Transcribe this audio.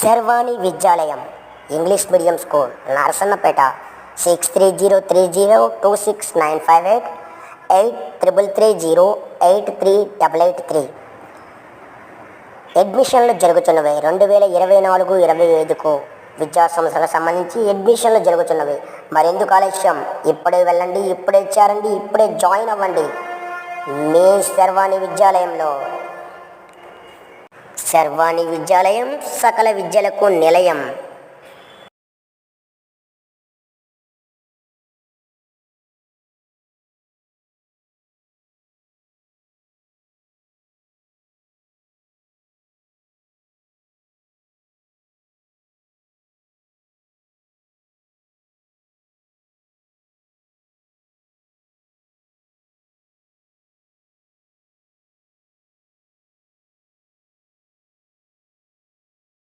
Sharvani Vidyalayam English medium school Narasannapeta six three zero three zero two six nine five eight eight triple three zero eight three double eight three అడ్మిషన్లు జరుగుతున్నవి. రెండు వేల ఇరవై నాలుగు ఇరవై ఐదుకు విద్యా సంస్థలకు సంబంధించి అడ్మిషన్లు జరుగుతున్నవి. మరెందుకు ఆలస్యం? ఇప్పుడే వెళ్ళండి ఇప్పుడే చేరండి ఇప్పుడే జాయిన్ అవ్వండి. మీ శర్వాణి విద్యాలయంలో సర్వాణి విద్యాలయం సకల విద్యలకు నిలయం.